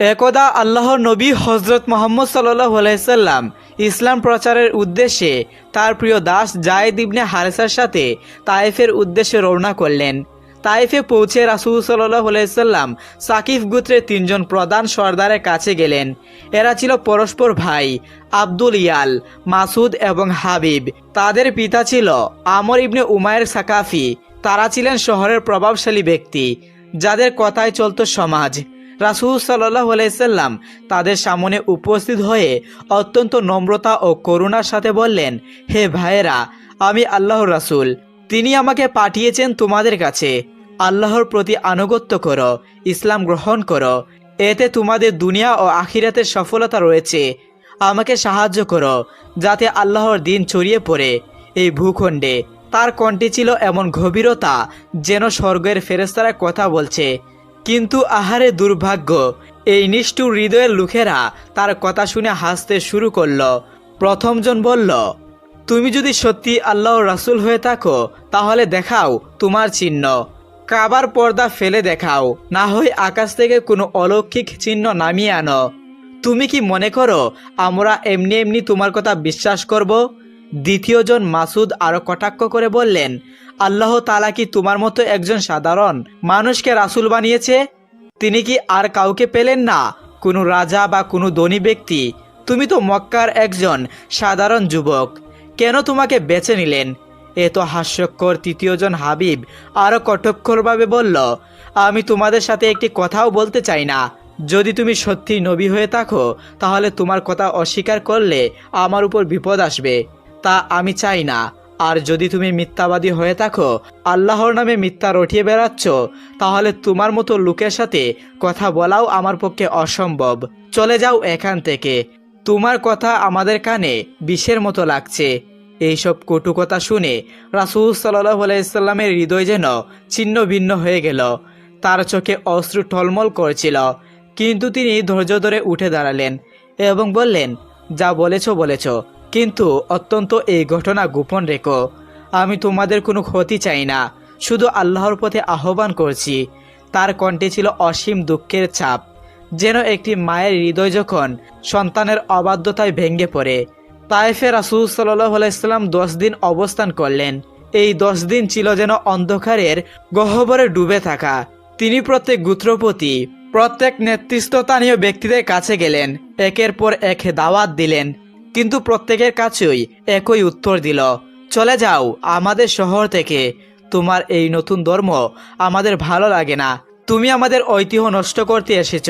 একদা আল্লাহর নবী হজরত মোহাম্মদ সাল্লাহ আলাইসাল্লাম ইসলাম প্রচারের উদ্দেশ্যে তার প্রিয় দাস জায়েদ ইবনে হারেসার সাথে তায়েফের উদ্দেশ্যে রওনা করলেন। তাইফে পৌঁছে রাসুল সাল্লাহ আলাইসাল্লাম সাকিফ গোত্রের তিনজন প্রধান সর্দারের কাছে গেলেন। এরা ছিল পরস্পর ভাই আব্দুল ইয়াল, মাসুদ এবং হাবিব। তাদের পিতা ছিল আমর ইবনে উমায়ের সাকাফি। তারা ছিলেন শহরের প্রভাবশালী ব্যক্তি, যাদের কথায় চলত সমাজ। রাসুল সাল্লাহ আলাইসাল্লাম তাদের সামনে উপস্থিত হয়ে অত্যন্ত নম্রতা ও করুণার সাথে বললেন, হে ভাইয়েরা, আমি আল্লাহর রাসূল, তিনি আমাকে পাঠিয়েছেন তোমাদের কাছে। আল্লাহর প্রতি আনুগত্য করো, ইসলাম গ্রহণ করো। এতে তোমাদের দুনিয়া ও আখিরাতের সফলতা রয়েছে। আমাকে সাহায্য করো, যাতে আল্লাহর দিন ছড়িয়ে পড়ে। এই ভূখণ্ডে তার কণ্ঠে ছিল এমন গভীরতা যেন স্বর্গের ফেরেস্তারা কথা বলছে। কিন্তু আহারে দুর্ভাগ্য, এই নিষ্ঠুর হৃদয়ের লোকেরা তার কথা শুনে হাসতে শুরু করল। প্রথমজন বলল, তুমি যদি সত্যি আল্লাহর রাসূল হয়ে থাকো, তাহলে দেখাও তোমার চিহ্ন। কাবার পর্দা ফেলে দেখাও, না হয় আকাশ থেকে কোনো অলৌকিক চিহ্ন নামিয়ে আনো। তুমি কি মনে করো, আমরা এমনি এমনি তোমার কথা বিশ্বাস করব? দ্বিতীয়জন মাসুদ আরও কটাক্ষ করে বললেন, আল্লাহ তালা কি তোমার মতো একজন সাধারণ মানুষকে রাসূল বানিয়েছে? তিনি কি আর কাউকে পেলেন না? কোনো রাজা বা কোনো ধনী ব্যক্তি? তুমি তো মক্কার একজন সাধারণ যুবক। কেন তোমাকে বেছে নিলেন? এ তো হাস্যকর তৃতীয়জন হাবিব আরও কটক্ষরভাবে বলল, আমি তোমাদের সাথে একটি কথাও বলতে চাই না। যদি তুমি সত্যি নবী হয়ে থাকো, তাহলে তোমার কথা অস্বীকার করলে আমার উপর বিপদ আসবে। তা আমি চাই না। আর যদি তুমি মিথ্যাবাদী হয়ে থাকো, আল্লাহর নামে মিথ্যা রটিয়ে বেড়াচ্ছ, তাহলে তোমার মতো লোকের সাথে কথা বলাও আমার পক্ষে অসম্ভব। চলে যাও এখান থেকে। তোমার কথা আমাদের কানে বিষের মতো লাগছে। এইসব কটু কথা শুনে রাসুল সাল্লাহ আলাইসাল্লামের হৃদয় যেন ছিন্ন ভিন্ন হয়ে গেল। তার চোখে অশ্রু টলমল করছিল, কিন্তু তিনি ধৈর্য ধরে উঠে দাঁড়ালেন এবং বললেন, যা বলেছ বলেছ। কিন্তু অত্যন্ত এই ঘটনা গোপন রেখো। আমি তোমাদের কোনো ক্ষতি চাই না। শুধু আল্লাহর পথে আহ্বান করছি। তার কণ্ঠে ছিল অসীম দুঃখের ছাপ। যেন একটি মায়ের হৃদয় যখন সন্তানের অবাধ্যতায় ভেঙে পড়ে, তাইফে রাসুল সাল্লাহ আলাইসাল্লাম দশ দিন অবস্থান করলেন। এই দশ দিন ছিল যেন অন্ধকারের গহ্বরে ডুবে থাকা। তিনি প্রত্যেক গুত্রপতি, প্রত্যেক নেতৃত্বস্থানীয় ব্যক্তিদের কাছে গেলেন। একের পর এক দাওয়াত দিলেন। কিন্তু প্রত্যেকের কাছেই একই উত্তর দিল, চলে যাও আমাদের শহর থেকে। তোমার এই নতুন ধর্ম আমাদের ভালো লাগে না। তুমি আমাদের ঐতিহ্য নষ্ট করতে এসেছ।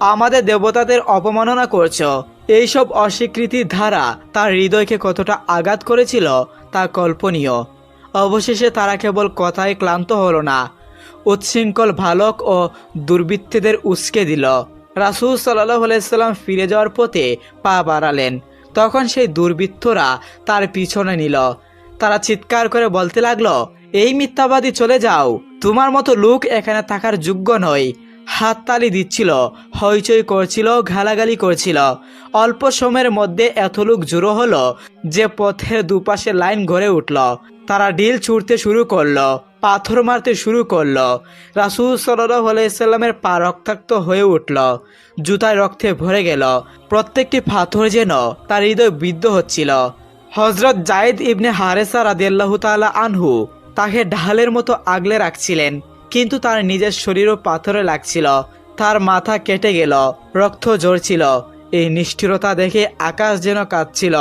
আমাদের দেবতাদের অপমাননা করছ। এইসব অস্বীকৃতির ধারা তার হৃদয়কে কতটা আঘাত করেছিল তা কল্পনীয়। অবশেষে তারা কেবল কথায় ক্লান্ত হলো না। উচ্ছৃঙ্খল ভালক ও দুর্বৃত্তদের উস্কে দিল। রাসুল সাল্লাহ আলাইসাল্লাম ফিরে যাওয়ার পথে পা বাড়ালেন। তখন সেই দুর্বৃত্তরা তার পিছনে নিল। তারা চিৎকার করে বলতে লাগল, এই মিথ্যাবাদী চলে যাও। তোমার মতো লোক এখানে থাকার যোগ্য নয় হাততালি দিচ্ছিল, হইচই করছিল গালাগালি করছিল। অল্প সময়ের মধ্যে এত লোক জড়ো হলো যে পথের দুপাশে লাইন গড়ে উঠল। তারা ডিল ছুটতে শুরু করল। পাথর মারতে শুরু করল। রাসুল সাল্লাহ আলাইসাল্লামের পা রক্তাক্ত হয়ে উঠল। জুতায় রক্তে ভরে গেল। প্রত্যেকটি পাথর যেন তার হৃদয় বিদ্ধ হচ্ছিল। হজরত জায়েদ ইবনে হারেসা রাদিয়াল্লাহ তাআলা আনহু তাকে ঢালের মতো আগলে রাখছিলেন, কিন্তু তার নিজের শরীরও পাথরে লাগছিল। তার মাথা কেটে গেল, রক্ত ঝরছিল। এই নিষ্ঠুরতা দেখে আকাশ যেন কাঁদছিল।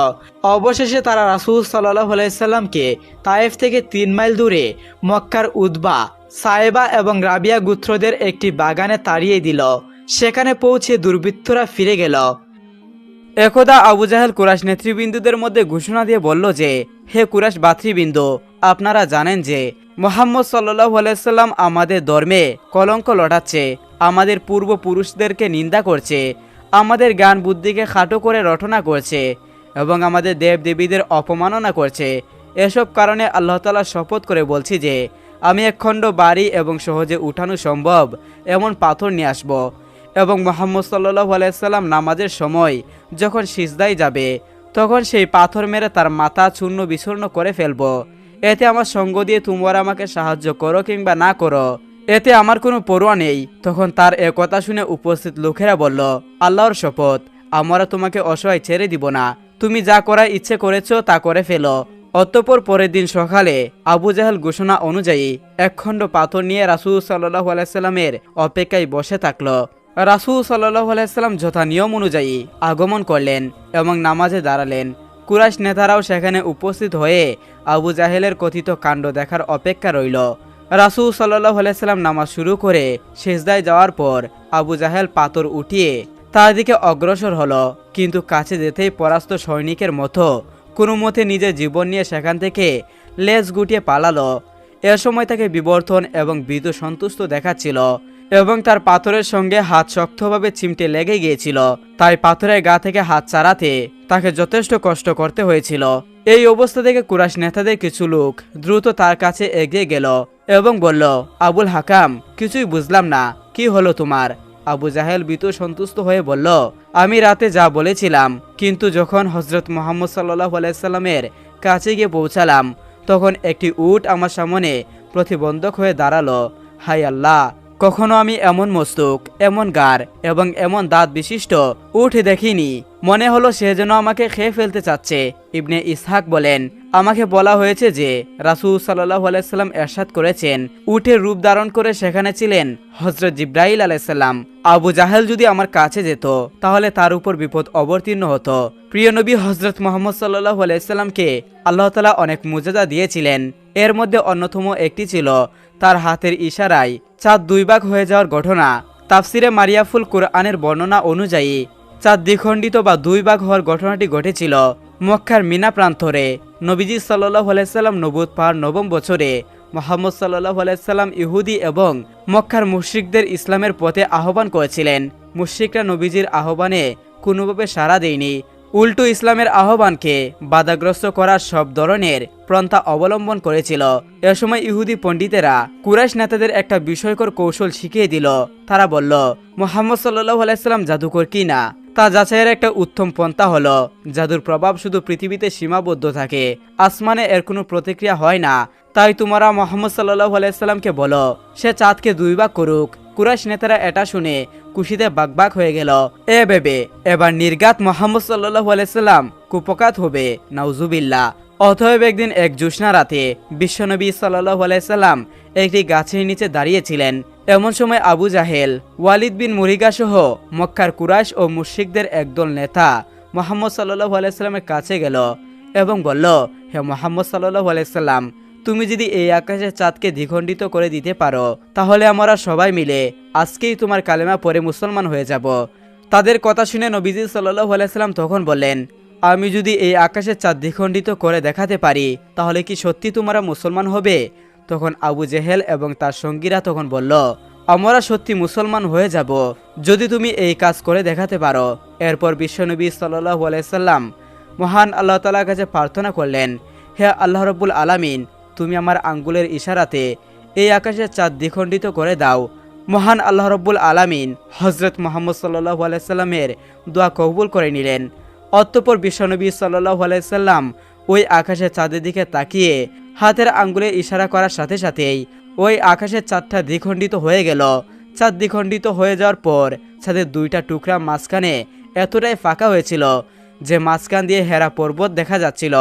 অবশেষে তারা রাসুল সাল্লাহ আলাইসাল্লামকে তায়েফ থেকে তিন মাইল দূরে মক্কার উদ্বা, সায়েবা এবং রাবিয়া গুত্রদের একটি বাগানে তাড়িয়ে দিল। সেখানে পৌঁছে দুর্বৃত্তরা ফিরে গেল। একদা আবু জাহেল কুরাশ নেতৃবৃন্দুদের মধ্যে ঘোষণা দিয়ে বলল যে, হে কুরাশ ভাতৃবৃন্দ, আপনারা জানেন যে, মোহাম্মদ সাল্লাহ আলাইসাল্লাম আমাদের ধর্মে কলঙ্ক লটাচ্ছে, আমাদের পূর্বপুরুষদেরকে নিন্দা করছে আমাদের জ্ঞান বুদ্ধিকে খাটো করে রটনা করছে এবং আমাদের দেব দেবীদের অপমাননা করছে। এসব কারণে আল্লাহ তালা শপথ করে বলছি যে, আমি একখণ্ড বাড়ি এবং সহজে উঠানো সম্ভব, এমন পাথর নিয়ে আসব। এবং মোহাম্মদ সাল্লাহ আলাইসাল্লাম নামাজের সময় যখন সিজদাই যাবে, তখন সেই পাথর মেরে তার মাথা চূর্ণ বিচূর্ণ করে ফেলব। এতে আমার সঙ্গ দিয়ে তোমরা আমাকে সাহায্য করো কিংবা না করো। এতে আমার কোনো পরোয়া নেই। তখন তার এ কথা শুনে উপস্থিত লোকেরা বলল, আল্লাহর শপথ, আমরা তোমাকে অসহায় ছেড়ে দিব না। তুমি যা করার ইচ্ছে করেছ তা করে ফেলো। অতঃপর পরের দিন সকালে আবু জাহেল ঘোষণা অনুযায়ী একখণ্ড পাথর নিয়ে রাসুল সাল্লাহ আলাইস্লামের অপেক্ষায় বসে থাকল। রাসুল সাল্লাহ আলাইস্লাম যথা নিয়ম অনুযায়ী আগমন করলেন এবং নামাজে দাঁড়ালেন। কুরাইশ নেতারাও সেখানে উপস্থিত হয়ে আবু জাহেলের কথিত কাণ্ড দেখার অপেক্ষা রইল। রাসুল সাল্লাহ আলাইস্লাম নামাজ শুরু করে শেষদায় যাওয়ার পর আবু জাহেল পাথর উঠিয়ে তার দিকে অগ্রসর হলো। কিন্তু কাছে যেতেই পরাস্ত সৈনিকের মতো কোনো মতে নিজের জীবন নিয়ে সেখান থেকে লেজ গুটিয়ে পালালো। এ সময় তাকে বিবর্তন এবং বিদ সন্তুষ্ট দেখাচ্ছিল এবং তার পাথরের সঙ্গে হাত শক্তভাবে চিমটে লেগে গিয়েছিল। তাই পাথরের গা থেকে হাত চারাতে তাকে যথেষ্ট কষ্ট করতে হয়েছিল। এই অবস্থা থেকে কুরাশ নেতাদের কিছু লোক দ্রুত তার কাছে এগিয়ে গেল এবং বলল, আবুল হাকাম, কিছুই বুঝলাম না, কি হলো তোমার? আবু জাহেল বিতু সন্তুষ্ট হয়ে বলল, আমি রাতে যা বলেছিলাম, কিন্তু যখন হজরত মোহাম্মদ সাল্লাহ আলাইসাল্লামের কাছে গিয়ে পৌঁছালাম, তখন একটি উট আমার সামনে প্রতিবন্ধক হয়ে দাঁড়াল। হাই আল্লাহ কখনো আমি এমন মস্তুক, এমন গার এবং এমন দাঁত বিশিষ্ট উঠ দেখিনি। মনে হলো সে যেন আমাকে খেয়ে ফেলতে চাচ্ছে। ইবনে ইসহাক বলেন, আমাকে বলা হয়েছে যে রাসুল সাল্লাহ আলাইসাল্লাম এরশাদ করেছেন। উঠে রূপ ধারণ করে সেখানে ছিলেন হজরত জিব্রাইল আলাইসাল্লাম আবু জাহেল যদি আমার কাছে যেত, তাহলে তার উপর বিপদ অবতীর্ণ হতো। প্রিয় নবী হজরত মোহাম্মদ সাল্লাহ আলাইসাল্লামকে আল্লাহ তালা অনেক মুজাদা দিয়েছিলেন। এর মধ্যে অন্যতম একটি ছিল তার হাতের ইশারায় চাঁদ দুই ভাগ হয়ে যাওয়ার ঘটনা। তাফসিরে মারিয়াফুল কোরআনের বর্ণনা অনুযায়ী, চাঁদ দ্বিখণ্ডিত বা দুই ভাগ হওয়ার ঘটনাটি ঘটেছিল মক্কার মিনা প্রান্তরে। নবীজি সাল্লাহ আলাইসাল্লাম নবুদ পাহাড় নবম বছরে মোহাম্মদ সাল্লাহ আলাইসাল্লাম ইহুদি এবং মক্কার মুশ্রিকদের ইসলামের পথে আহ্বান করেছিলেন। মুশ্রিকরা নবীজির আহ্বানে কোনোভাবে সাড়া দেয়নি। উল্টো ইসলামের আহ্বানকে বাধাগ্রস্ত করার সব ধরনের পন্থা অবলম্বন করেছিল। এ সময় ইহুদি পণ্ডিতেরা কুরাইশ নেতাদের একটা বিষয়কর কৌশল শিখিয়ে দিল। তারা বলল, মোহাম্মদ সাল্লাহ আলাইসাল্লাম জাদুকর কি না? তা যাচাইয়ের একটা উত্তম পন্থা হলো, জাদুর প্রভাব শুধু পৃথিবীতে সীমাবদ্ধ থাকে, আসমানে এর কোনো প্রতিক্রিয়া হয় না। তাই তোমরা মোহাম্মদ সাল্লাহ আলাইসাল্লামকে বলো, সে চাঁদকে দুই ভাগ করুক। কুরাইশ নেতারা এটা শুনে খুশিতে বাগবাগ হয়ে গেল। এ বেবে, এবার নির্গাত মোহাম্মদ সাল্লাহ আলাইসাল্লাম কুপকাত হবে নাউজুবিল্লা অতএব একদিন এক জ্যোৎস্না রাতে বিশ্বনবী সাল্লাহ আলাইসাল্লাম একটি গাছের নিচে দাঁড়িয়েছিলেন। এমন সময় আবু জাহেল, ওয়ালিদ বিন মুরিগা সহ মক্কার কুরাইশ ও মুশিকদের একদল নেতা মোহাম্মদ সাল্লাহ আলাইসাল্লামের কাছে গেল এবং বলল, হে মোহাম্মদ সাল্লাহ আলাইসাল্লাম তুমি যদি এই আকাশে চাঁদকে দ্বিখণ্ডিত করে দিতে পারো, তাহলে আমরা সবাই মিলে আজকেই তোমার কালেমা পরে মুসলমান হয়ে যাব। তাদের কথা শুনে নবীজি সাল্লাহ আলাইসাল্লাম তখন বললেন, আমি যদি এই আকাশের চাঁদ দ্বিখণ্ডিত করে দেখাতে পারি, তাহলে কি সত্যি তোমরা মুসলমান হবে? তখন আবু জেহেল এবং তার সঙ্গীরা তখন বলল, আমরা সত্যি মুসলমান হয়ে যাব, যদি তুমি এই কাজ করে দেখাতে পারো। এরপর বিশ্বনবী সাল্লাহ আলাইসাল্লাম মহান আল্লাহ তালার কাছে প্রার্থনা করলেন, হে আল্লাহ রব্বুল আলামিন তুমি আমার আঙ্গুলের ইশারাতে এই আকাশের চাঁদ দ্বিখণ্ডিত করে দাও। মহান আল্লাহ রব্বুল আলামিন হজরত মোহাম্মদ সাল্লাহ আলাইসাল্লামের দোয়া কবুল করে নিলেন। অতঃপর বিশ্বনবী সাল্লাহ আলাইসাল্লাম ওই আকাশের চাঁদের দিকে তাকিয়ে হাতের আঙ্গুলে ইশারা করার সাথে সাথেই ওই আকাশের চাঁদটা দ্বিখণ্ডিত হয়ে গেল। চাঁদ দ্বিখণ্ডিত হয়ে যাওয়ার পর চাঁদের দুইটা টুকরা মাঝখানে এতটাই ফাঁকা হয়েছিল যে মাঝখান দিয়ে হেরা পর্বত দেখা যাচ্ছিল।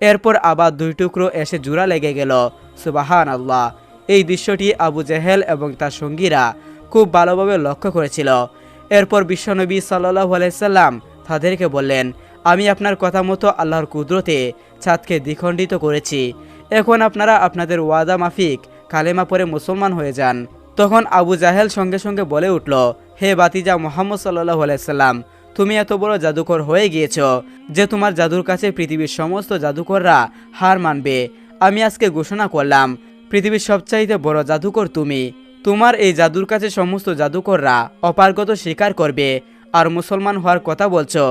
এরপর আবার দুই টুকরো এসে জোড়া লেগে গেল। সুবাহান আল্লাহ এই দৃশ্যটি আবু জেহেল এবং তার সঙ্গীরা খুব ভালোভাবে লক্ষ্য করেছিল। এরপর বিশ্বনবী সাল্লাহ আলাইসাল্লাম তাদেরকে বললেন, আমি আপনার কথা মতো আল্লাহর কুদরতে ছাদকে দ্বিখণ্ডিত করেছি। এখন আপনারা আপনাদের ওয়াদা মাফিক কালেমা পরে মুসলমান হয়ে যান। তখন আবু জাহেল সঙ্গে সঙ্গে বলে উঠল, হে বাতিজা মোহাম্মদ সাল্লাহ আলাইসাল্লাম তুমি এত বড় জাদুকর হয়ে গিয়েছ যে তোমার জাদুর কাছে পৃথিবীর সমস্ত জাদুকররা হার মানবে। আমি আজকে ঘোষণা করলাম, পৃথিবীর সবচাইতে বড় জাদুকর তুমি। তোমার এই জাদুর কাছে সমস্ত জাদুকররা অপারগত স্বীকার করবে। আর মুসলমান হওয়ার কথা বলছো,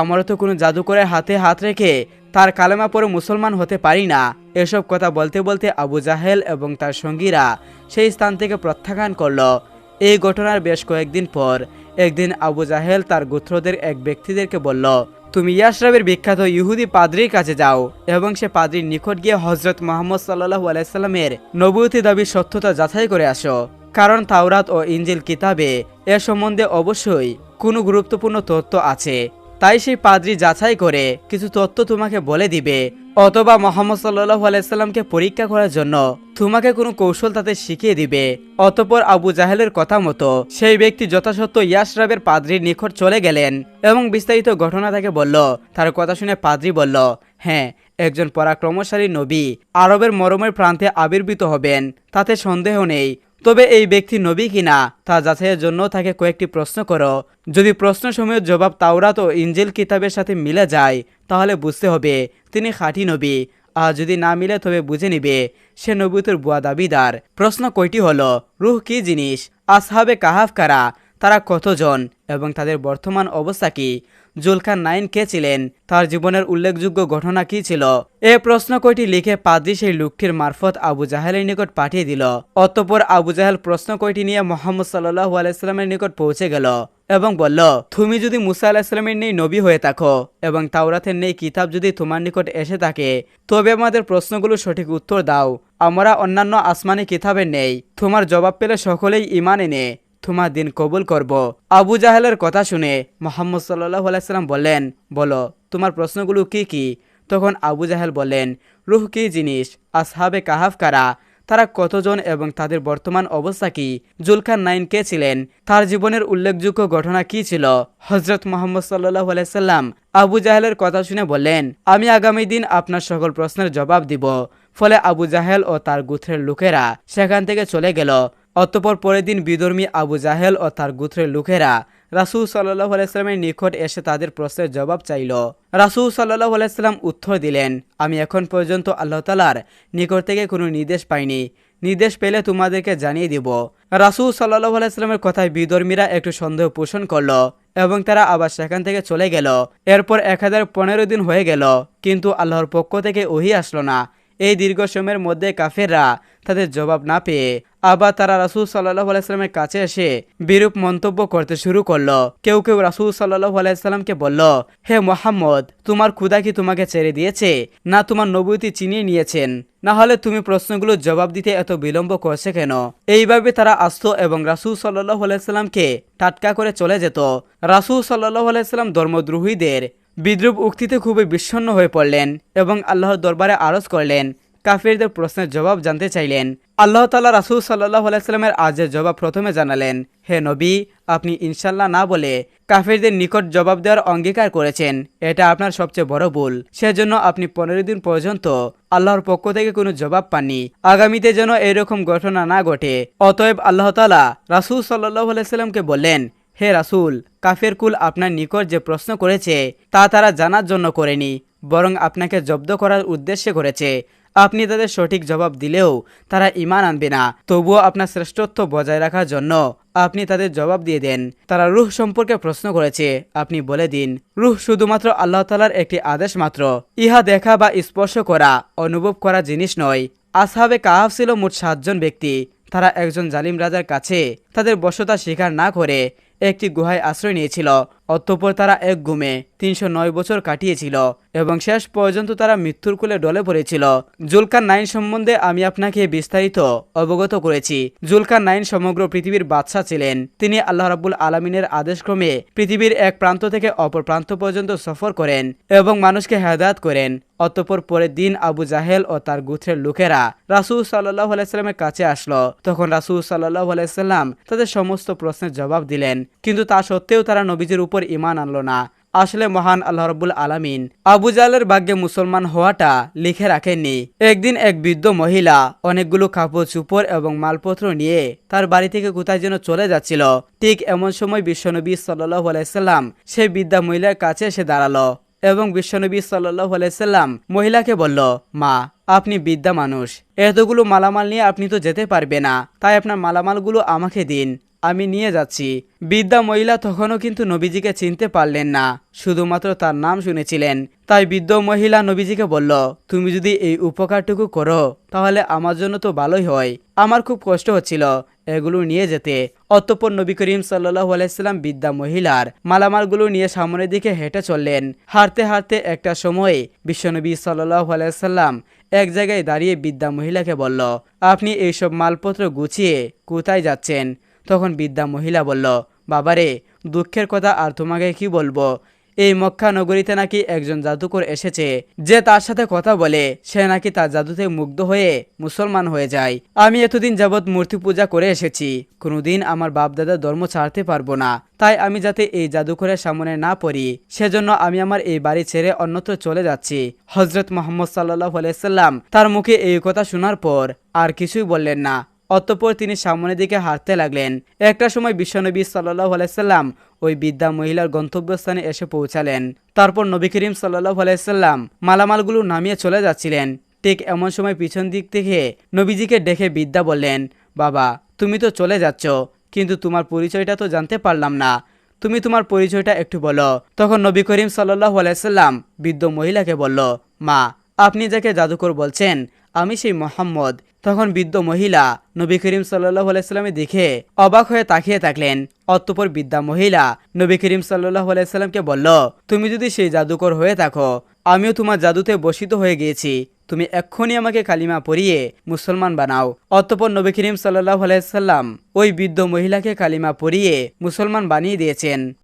আমরা তো কোনো জাদুকরের হাতে হাত রেখে তার কালেমা পরে মুসলমান হতে পারি না। এসব কথা বলতে বলতে আবু জাহেল এবং তার সঙ্গীরা সেই স্থান থেকে প্রত্যাখ্যান করল। এই ঘটনার বেশ কয়েকদিন পর একদিন আবু জাহেল তার গোত্রদের এক ব্যক্তিদেরকে বলল, তুমি ইয়াসরাবের বিখ্যাত ইহুদি পাদ্রির কাছে যাও এবং সে পাদ্রির নিকট গিয়ে হজরত মোহাম্মদ সাল্লাহ আলাইসাল্লামের নবুয়তি দাবির সত্যতা যাচাই করে আসো। কারণ তাওরাত ও ইঞ্জিল কিতাবে এ সম্বন্ধে অবশ্যই কোনো গুরুত্বপূর্ণ তথ্য আছে। তাই সেই পাদ্রি যাচাই করে কিছু তথ্য তোমাকে বলে দিবে অথবা মোহাম্মদ সাল্লাহ আলাইসাল্লামকে পরীক্ষা করার জন্য তোমাকে কোনো কৌশল তাতে শিখিয়ে দিবে। অতপর আবু জাহেলের কথা মতো সেই ব্যক্তি যথাসত্য ইয়াসরাবের পাদ্রির নিকট চলে গেলেন এবং বিস্তারিত ঘটনা তাকে বলল। তার কথা শুনে পাদ্রি বলল হ্যাঁ একজন পরাক্রমশালী নবী আরবের মরমের প্রান্তে আবির্ভূত হবেন, তাতে সন্দেহ নেই। তবে এই ব্যক্তি নবী কিনা তা যাচাইয়ের জন্য তাকে কয়েকটি প্রশ্ন করো। যদি প্রশ্ন প্রশ্নসমূহের জবাব তাওরাত ও ইঞ্জিল কিতাবের সাথে মিলে যায়, তাহলে বুঝতে হবে তিনি খাঁটি নবী। আর যদি না মিলে, তবে বুঝে নিবে, সে নবীতুর বুয়া দাবিদার। প্রশ্ন কয়টি হলো, রুহ কি জিনিস? আসহাবে কাহাফ কারা? তারা কতজন? এবং তাদের বর্তমান অবস্থা কি? জুলখান নাইন কে ছিলেন? তার জীবনের উল্লেখযোগ্য ঘটনা কি ছিল? এ প্রশ্ন কয়টি লিখে পাদ্রি সেই লোকটির মারফত আবু জাহেলের নিকট পাঠিয়ে দিল। অতঃপর আবু জাহেল প্রশ্ন কয়টি নিয়ে মোহাম্মদ সাল্লাহ আলাইস্লামের নিকট পৌঁছে গেল এবং বলল, তুমি যদি মুসা আলাহিসাল্লামের নেই, নবী হয়ে থাকো এবং তাওরাতের নেই, কিতাব যদি তোমার নিকট এসে থাকে, তবে আমাদের প্রশ্নগুলো সঠিক উত্তর দাও। আমরা অন্যান্য আসমানি কিতাবের নেই। তোমার জবাব পেলে সকলেই ইমান এনে তোমার দিন কবুল করব। আবু জাহেলের কথা শুনে মোহাম্মদ সাল্লাহ আলাইসাল্লাম বললেন, বলো, তোমার প্রশ্নগুলো কি কি? তখন আবু জাহেল বললেন, রুহ কি জিনিস? আসহাবে কাহাফ কারা? তারা কতজন এবং তাদের বর্তমান অবস্থা কি? জুলখান নাইন কে ছিলেন? তার জীবনের উল্লেখযোগ্য ঘটনা কি ছিল? হজরত মোহাম্মদ সাল্লাহ আলাইসাল্লাম আবু জাহেলের কথা শুনে বললেন, আমি আগামী দিন আপনার সকল প্রশ্নের জবাব দিব। ফলে আবু জাহেল ও তার গুথের লোকেরা সেখান থেকে চলে গেল। অতপর পরের দিন বিধর্মী আবু জাহেল ও তার গুথের লোকেরা রাসুল সাল্লাহ আলাইস্লামের নিকট এসে তাদের প্রশ্নের জবাব চাইল। রাসুল সাল্লাহ আলাইস্লাম উত্তর দিলেন, আমি এখন পর্যন্ত আল্লাহ তালার নিকট থেকে কোনো নির্দেশ পাইনি। নির্দেশ পেলে তোমাদেরকে জানিয়ে দিব। রাসুল সাল্লাহ আলাইস্লামের কথায় বিধর্মীরা একটু সন্দেহ পোষণ করল এবং তারা আবার সেখান থেকে চলে গেল। এরপর এক হাজার পনেরো দিন হয়ে গেল, কিন্তু আল্লাহর পক্ষ থেকে ওহি আসলো না। এই দীর্ঘ সময়ের মধ্যে কাফেররা তাদের জবাব না পেয়ে আবার তারা রাসুল সাল্লাহ আলাইস্লামের কাছে এসে বিরূপ মন্তব্য করতে শুরু করল। কেউ কেউ রাসুল সাল্লাহ আলাইস্লামকে বলল, হে মোহাম্মদ, তোমার ক্ষুদা কি তোমাকে ছেড়ে দিয়েছে? না তোমার নবুতি চিনিয়ে নিয়েছেন? না হলে তুমি প্রশ্নগুলোর জবাব দিতে এত বিলম্ব করছে কেন? এইভাবে তারা আসতো এবং রাসুল সাল্লাহ আলাইস্লামকে টাটকা করে চলে যেত। রাসুল সাল্লাহ আলাইস্লাম ধর্মদ্রোহীদের বিদ্রুপ উক্তিতে খুবই বিষণ্ণ হয়ে পড়লেন এবং আল্লাহর দরবারে আরজ করলেন কাফিরদের প্রশ্নের জবাব জানতে চাইলেন। আল্লাহ তাল্লাহ রাসুল সাল্লাহ আলাইস্লামের আজের জবাব প্রথমে জানালেন, হে নবী, আপনি ইনশাল্লাহ না বলে কাফিরদের নিকট জবাব দেওয়ার অঙ্গীকার করেছেন। এটা আপনার সবচেয়ে বড় ভুল। সেজন্য আপনি পনেরো দিন পর্যন্ত আল্লাহর পক্ষ থেকে কোনো জবাব পাননি। আগামীতে যেন এরকম ঘটনা না ঘটে। অতএব আল্লাহ তালা রাসুল সাল্লাহ আলাইস্লামকে বললেন, হে রাসুল, কাফের কুল আপনার নিকট যে প্রশ্ন করেছে, তা তারা জানার জন্য করেনি, বরং আপনাকে জব্দ করার উদ্দেশ্যে করেছে। আপনি তাদের সঠিক জবাব দিলেও তারা ইমান আনবে না। তবুও আপনার শ্রেষ্ঠত্ব বজায় রাখার জন্য আপনি তাদের জবাব দিয়ে দেন। তারা রুহ সম্পর্কে প্রশ্ন করেছে, আপনি বলে দিন, রুহ শুধুমাত্র আল্লাহ তালার একটি আদেশ মাত্র। ইহা দেখা বা স্পর্শ করা, অনুভব করা জিনিস নয়। আসহাবে কাহাফ ছিল মোট সাতজন ব্যক্তি। তারা একজন জালিম রাজার কাছে তাদের বসতা স্বীকার না করে একটি গুহায় আশ্রয় নিয়েছিল। অতঃপর তারা এক গুমে তিনশো নয় বছর কাটিয়েছিল এবং শেষ পর্যন্ত তারা মৃত্যুর কোলে ডলে পড়েছিল। জুলকার নাইন সম্বন্ধে আমি আপনাকে বিস্তারিত অবগত করেছি। জুলকার নাইন সমগ্র পৃথিবীর বাদশাহ ছিলেন। তিনি আল্লাহ রাবুল আলমিনের আদেশক্রমে পৃথিবীর এক প্রান্ত থেকে অপর প্রান্ত পর্যন্ত সফর করেন এবং মানুষকে হেদায়ত করেন। অতঃপর পরের দিন আবু জাহেল ও তার গুথের লোকেরা রাসুল সাল্লাহ আলাইস্লামের কাছে আসলো। তখন রাসুল সাল্লাহ আলাইস্লাম তাদের সমস্ত প্রশ্নের জবাব দিলেন। কিন্তু তা সত্ত্বেও তারা নবীজির উপর ইমান আনলো না। আসলে মহান আল্লাহ রব্বুল আলামিন আবু জালের ভাগ্যে মুসলমান হওয়াটা লিখে রাখেননি। একদিন এক বৃদ্ধ মহিলা অনেকগুলো কাপড়, চুপড় এবং মালপত্র নিয়ে তার বাড়ি থেকে কোথায় যেন চলে যাচ্ছিল। ঠিক এমন সময় বিশ্বনবী সাল্লাহ আলাইসাল্লাম সেই বিদ্যা মহিলার কাছে এসে দাঁড়াল এবং বিশ্বনবী সাল্লাহ আলাইসাল্লাম মহিলাকে বলল, মা, আপনি বিদ্যা মানুষ। এতগুলো মালামাল নিয়ে আপনি তো যেতে পারবে না। তাই আপনার মালামালগুলো আমাকে দিন। আমি নিয়ে যাচ্ছি। বিদ্যা মহিলা তখনও কিন্তু নবীজিকে চিনতে পারলেন না, শুধুমাত্র তার নাম শুনেছিলেন। তাই বৃদ্ধ মহিলা নবীজিকে বলল, তুমি যদি এই উপকারটুকু করো, তাহলে আমার জন্য তো ভালোই হয়। আমার খুব কষ্ট হচ্ছিল এগুলো নিয়ে যেতে। অতঃপর নবী করিম সাল্লাহ আলাইসাল্লাম বিদ্যা মহিলার মালামালগুলো নিয়ে সামনের দিকে হেঁটে চললেন। হাঁটতে হাঁটতে একটা সময়ে বিশ্বনবী সাল্লাহ আলাইসাল্লাম এক জায়গায় দাঁড়িয়ে বিদ্যা মহিলাকে বলল, আপনি এইসব মালপত্র গুছিয়ে কোথায় যাচ্ছেন? তখন বিদ্যা মহিলা বলল, বাবারে, দুঃখের কথা আর তোমাকে কি বলব? এই মক্কা নগরীতে নাকি একজন জাদুকর এসেছে। যে তার সাথে কথা বলে, সে নাকি তার জাদুতে মুগ্ধ হয়ে মুসলমান হয়ে যায়। আমি এতদিন যাবৎ মূর্তি পূজা করে এসেছি। কোনোদিন আমার বাপদাদার ধর্ম ছাড়তে পারব না। তাই আমি যাতে এই জাদুকরের সামনে না পড়ি। সেজন্য আমি আমার এই বাড়ি ছেড়ে অন্যত্র চলে যাচ্ছি। হজরত মোহাম্মদ সাল্লাহ আলাইসাল্লাম তার মুখে এই কথা শোনার পর আর কিছুই বললেন না। অতঃপর তিনি সামনের দিকে হাঁটতে লাগলেন। একটা সময় বিশ্বনবী সাল্লাহ আলাইসাল্লাম ওই বিদ্যা মহিলার গন্তব্যস্থানে এসে পৌঁছালেন। তারপর নবী করিম সাল্লাহ আলাইসাল্লাম মালামালগুলো নামিয়ে চলে যাচ্ছিলেন। ঠিক এমন সময় পিছন দিক থেকে নবীজিকে ডেকে বিদ্যা বললেন, বাবা, তুমি তো চলে যাচ্ছ, কিন্তু তোমার পরিচয়টা তো জানতে পারলাম না। তুমি তোমার পরিচয়টা একটু বলো। তখন নবী করিম সাল্লাহ আলাইসাল্লাম বৃদ্ধ মহিলাকে বলল, মা, আপনি যাকে জাদুকর বলছেন আমি সেই মোহাম্মদ। তখন বৃদ্ধ মহিলা নবী করিম সাল্লাহ আলাইস্লামে দেখে অবাক হয়ে তাকিয়ে থাকলেন। অতঃপর বিদ্যা মহিলা নবী করিম সাল্লাহ আলাইস্লামকে বলল, তুমি যদি সেই জাদুকর হয়ে থাকো, আমিও তোমার জাদুতে বসিত হয়ে গিয়েছি। তুমি এক্ষুনি আমাকে কালিমা পরিয়ে মুসলমান বানাও। অতঃপর নবী করিম সাল্লাহ আলাইসাল্লাম ওই বৃদ্ধ মহিলাকে কালিমা পরিয়ে মুসলমান বানিয়ে দিয়েছেন।